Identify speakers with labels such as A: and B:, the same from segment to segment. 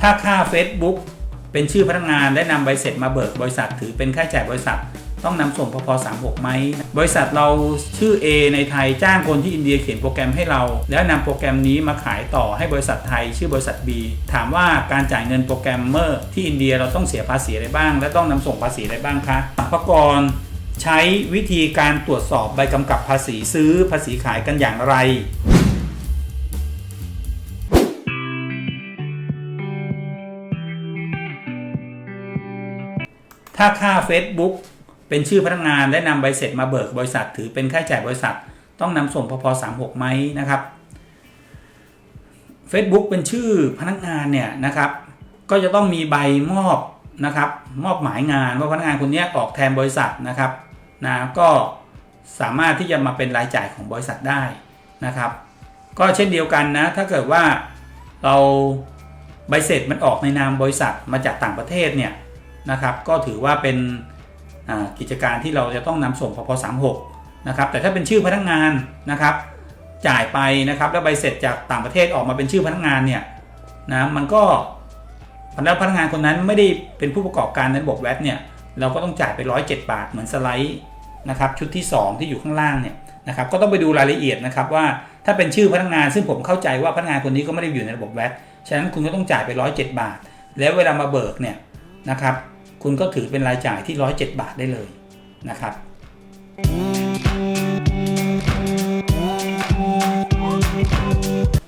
A: ถ้าค่า Facebook เป็นชื่อพนักงานและนำใบเสร็จมาเบิกบริษัทถือเป็นค่าใช้จ่ายบริษัท ต้องนำส่งพพ36ไหมบริษัทเราชื่อ A ในไทยจ้างคนที่อินเดียเขียนโปรแกรมให้เรา แล้วนำโปรแกรมนี้มาขายต่อให้บริษัทไทย ชื่อบริษัท B ถามว่าการจ่ายเงินโปรแกรมเมอร์ที่อินเดียเราต้องเสียภาษีอะไรบ้าง และต้องนำส่งภาษีอะไรบ้างคะสรรพากรใช้วิธีการตรวจสอบใบกำกับภาษีซื้อภาษีขายกันอย่างไร ถ้าค่า Facebook เป็นชื่อพนักงานและนำใบเสร็จมาเบิกบริษัท ถือเป็นค่าใช้จ่ายบริษัท ต้องนำส่งพพ36ไหมนะครับ Facebook เป็นชื่อพนักงานเนี่ยนะครับ ก็จะต้องมีใบมอบนะครับ มอบหมายงานว่าพนักงานคนนี้ออกแทนบริษัทนะครับนะก็สามารถที่จะมาเป็นรายจ่ายของบริษัทได้นะครับ ก็เช่นเดียวกันนะถ้าเกิดว่าเราใบเสร็จมันออกในนามบริษัทมาจากต่างประเทศเนี่ย นะครับ ก็ถือว่าเป็นกิจการที่เราจะต้องนำส่งพพ36นะครับ แต่ถ้าเป็นชื่อพนักงานนะครับ จ่ายไปนะครับแล้วใบเสร็จจากต่างประเทศออกมาเป็นชื่อพนักงานเนี่ยนะมันก็แล้วพนักงานคนนั้นไม่ได้เป็นผู้ประกอบการในระบบแวตเนี่ยเราก็ต้องจ่ายไป 107 บาทเหมือนสไลด์นะครับชุดที่ 2 ที่อยู่ข้างล่างเนี่ยนะครับก็ต้องไปดูรายละเอียดนะครับว่าถ้าเป็นชื่อพนักงานซึ่งผมเข้าใจว่าพนักงานคนนี้ก็ไม่ได้อยู่ในระบบแวตฉะนั้นคุณก็ต้องจ่ายไป 107 บาท แล้วเวลามาเบิกเนี่ยนะครับ คุณก็ถือเป็นรายจ่ายที่ 107 บาทได้เลยนะครับ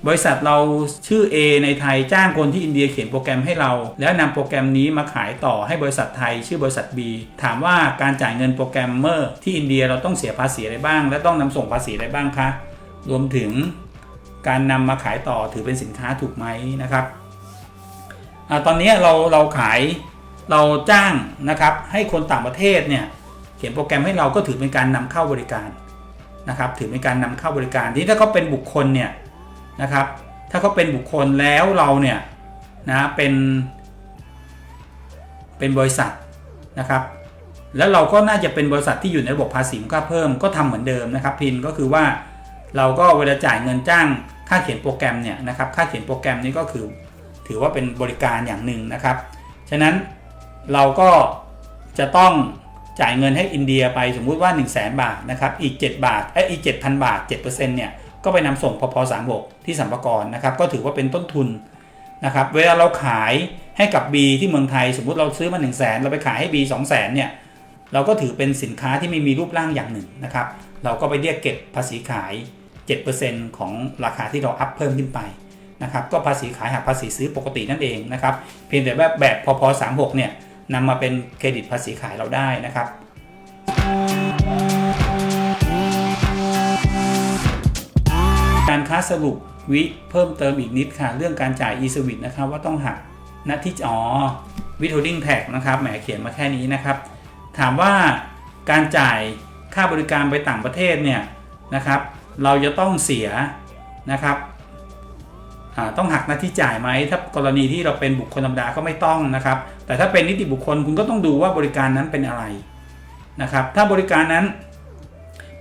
A: บริษัทเราชื่อ A ในไทยจ้างคนที่อินเดียเขียนโปรแกรมให้เรา แล้วนำโปรแกรมนี้มาขายต่อให้บริษัทไทย ชื่อบริษัท B ถามว่าการจ่ายเงินโปรแกรมเมอร์ที่อินเดียเราต้องเสียภาษีอะไรบ้าง และต้องนำส่งภาษีอะไรบ้างคะ รวมถึงการนำมาขายต่อถือเป็นสินค้าถูกไหมนะครับอตอนนี้เราเราขาย เราจ้างนะครับให้คนต่างประเทศเนี่ยเขียนโปรแกรมให้เราก็ถือเป็นการนำเข้าบริการนะครับถือเป็นการนำเข้าบริการที่ถ้าเขาเป็นบุคคลเนี่ยนะครับถ้าเขาเป็นบุคคลแล้วเราเนี่ยนะเป็นเป็นบริษัทนะครับ แล้วเราก็น่าจะเป็นบริษัทที่อยู่ในระบบภาษีมูลค่าเพิ่มก็ทำเหมือนเดิมนะครับ พินก็คือว่าเราก็เวลาจ่ายเงินจ้างค่าเขียนโปรแกรมเนี่ยนะครับค่าเขียนโปรแกรมนี้ก็คือถือว่าเป็นบริการอย่างหนึ่งนะครับ ฉะนั้น เราก็จะต้องจ่ายเงินให้อินเดียไปสมมุติว่า 1 0 0 0 0แบาทนะครับอีก 7 บาทเอ้อีก 7,000 บาท 7%เนี่ยก็ไปนำส่งพพ36ที่สัมภากรนะครับก็ถือว่าเป็นต้นทุนนะครับเวลาเราขายให้กับ B ที่เมืองไทย สมมุติเราซื้อมา 1 0 0 0 0แเราไปขายให้ B 2 0 0 0 0เนี่ยเราก็ถือเป็นสินค้าที่ไม่มีรูปร่างอย่างหนึ่งนะครับเราก็ไปเรียกเก็บภาษีขาย 7%ของราคาที่เราอัพเพิ่มขึ้นไปนะครับก็ภาษีขายหักภาษีซื้อปกตินั่นเองนะครับเพียงแต่ว่าแบบพพ36เนี่ย นำมาเป็นเครดิตภาษีขายเราได้นะครับการค้าสรุปวิเพิ่มเติมอีกนิดค่ะ เรื่องการจ่าย e-service นะครับว่าต้องหักณที่อ๋อ withholding tax นะครับแหมเขียนมาแค่นี้นะครับ ถามว่าการจ่ายค่าบริการไปต่างประเทศเนี่ยนะครับ เราจะต้องเสียนะครับ ต้องหักหน้าที่จ่ายไหมถ้ากรณีที่เราเป็นบุคคลธรรมดาก็ไม่ต้องนะครับ แต่ถ้าเป็นนิติบุคคลคุณก็ต้องดูว่าบริการนั้นเป็นอะไรนะครับ ถ้าบริการนั้น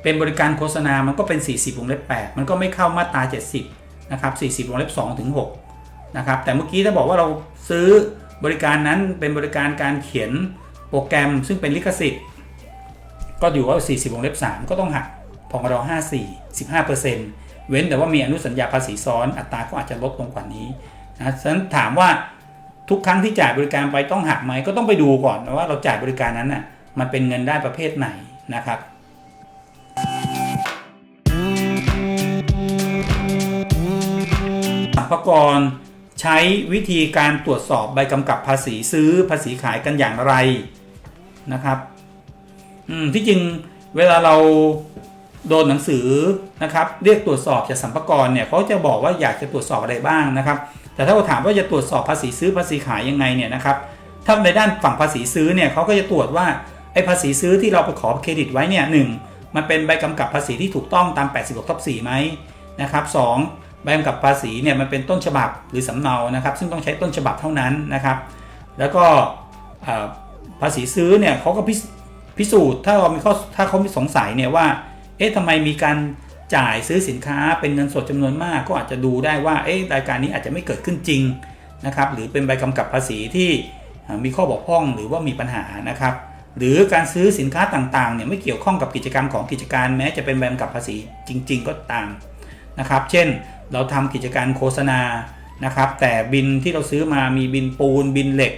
A: เป็นบริการโฆษณา มันก็เป็น 40วงเล็บ8มันก็ไม่เข้ามาตรา 70นะครับ40วงเล็บ2ถึง6นะครับแต่เมื่อกี้ถ้าบอกว่าเราซื้อบริการนั้นเป็นบริการการเขียนโปรแกรมซึ่งเป็นลิขสิทธิ์ ก็อยู่ว่า 40วงเล็บ3ก็ต้องหักพองร54 15%เเว้นแต่ว่ามีอนุสัญญาภาษีซ้อนอัตราก็อาจจะลดลงกว่านี้นะฉะนั้นถามว่าทุกครั้งที่จ่ายบริการไปต้องหักไหมก็ต้องไปดูก่อนว่าเราจ่ายบริการนั้นน่ะมันเป็นเงินได้ประเภทไหนนะครับสรรพากรใช้วิธีการตรวจสอบใบกำกับภาษีซื้อภาษีขายกันอย่างไรนะครับ อืมที่จริงเวลาเรา โดนหนังสือนะครับเรียกตรวจสอบจากสรรพากรเนี่ยเขาจะบอกว่าอยากจะตรวจสอบอะไรบ้างนะครับ แต่ถ้าเราถามว่าจะตรวจสอบภาษีซื้อภาษีขายยังไงเนี่ยนะครับถ้าในด้านฝั่งภาษีซื้อเนี่ยเขาก็จะตรวจว่าไอ้ภาษีซื้อที่เราไปขอเครดิตไว้เนี่ยหนึ่งมันเป็นใบกำกับภาษีที่ถูกต้องตาม 86ทับ4ไหมนะครับสองใบกำกับภาษีเนี่ยมันเป็นต้นฉบับหรือสำเนานะครับ ซึ่งต้องใช้ต้นฉบับเท่านั้นนะครับ แล้วก็ภาษีซื้อเนี่ยเขาก็พิสพิสูจน์ถ้าเรามีข้อถ้าเขามีสงสัยเนี่ยว่า เอ๊ะทำไมมีการจ่ายซื้อสินค้าเป็นเงินสดจำนวนมาก ก็อาจจะดูได้ว่าเอ๊ะรายการนี้อาจจะไม่เกิดขึ้นจริงนะครับหรือเป็นใบกำกับภาษีที่มีข้อบกพร่องหรือว่ามีปัญหานะครับ หรือการซื้อสินค้าต่างๆเนี่ยไม่เกี่ยวข้องกับกิจกรรมของกิจการแม้จะเป็นใบกำกับภาษีจริง ๆ ก็ตามนะครับ เช่นเราทำกิจการโฆษณานะครับ แต่บินที่เราซื้อมามีบินปูนบินเหล็ก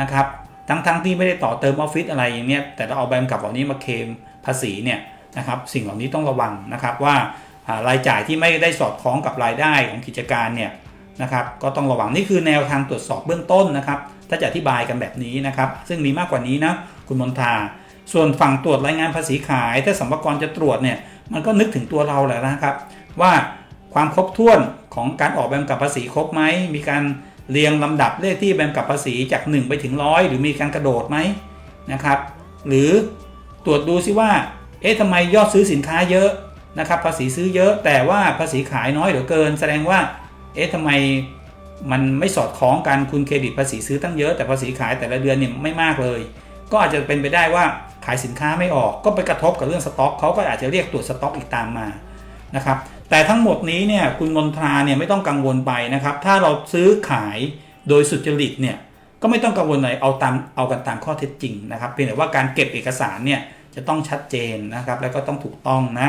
A: นะครับ ทั้งๆที่ไม่ได้ต่อเติมออฟฟิศอะไรอย่างเนี้ยแต่เราเอาใบกำกับเหล่านี้มาเคลมภาษีเนี่ย นะครับสิ่งเหล่านี้ต้องระวังนะครับว่ารายจ่ายที่ไม่ได้สอดคล้องกับรายได้ของกิจการเนี่ยนะครับก็ต้องระวังนี่คือแนวทางตรวจสอบเบื้องต้นนะครับถ้าจะอธิบายกันแบบนี้นะครับซึ่งมีมากกว่านี้นะคุณมนทาส่วนฝั่งตรวจรายงานภาษีขาย ถ้าสัมภากรจะตรวจเนี่ยมันก็นึกถึงตัวเราแหละนะครับ ว่าความครบถ้วนของการออกใบกำกับภาษีครบไหมมีการเรียงลำดับเลขที่ใบกำกับภาษีจาก 1 ไปถึงร้อยหรือมีการกระโดดไหมนะครับ หรือตรวจดูซิว่า เอ๊ะทำไมยอดซื้อสินค้าเยอะนะครับ ภาษีซื้อเยอะ แต่ว่าภาษีขายน้อยเหลือเกิน แสดงว่า เอ๊ะทำไมมันไม่สอดคล้องกันคุณเครดิตภาษีซื้อตั้งเยอะแต่ภาษีขายแต่ละเดือนเนี่ยไม่มากเลย ก็อาจจะเป็นไปได้ว่าขายสินค้าไม่ออก ก็ไปกระทบกับเรื่องสต็อกเขาก็อาจจะเรียกตรวจสต็อกอีกตามมานะครับแต่ทั้งหมดนี้เนี่ยคุณมนทราเนี่ยไม่ต้องกังวลไปนะครับ ถ้าเราซื้อขายโดยสุจริตเนี่ยก็ไม่ต้องกังวลอะไรเอาตามเอากันตามข้อเท็จจริงนะครับเพียงแต่ว่าการเก็บเอกสารเนี่ย จะต้องชัดเจนนะครับ แล้วก็ต้องถูกต้องนะ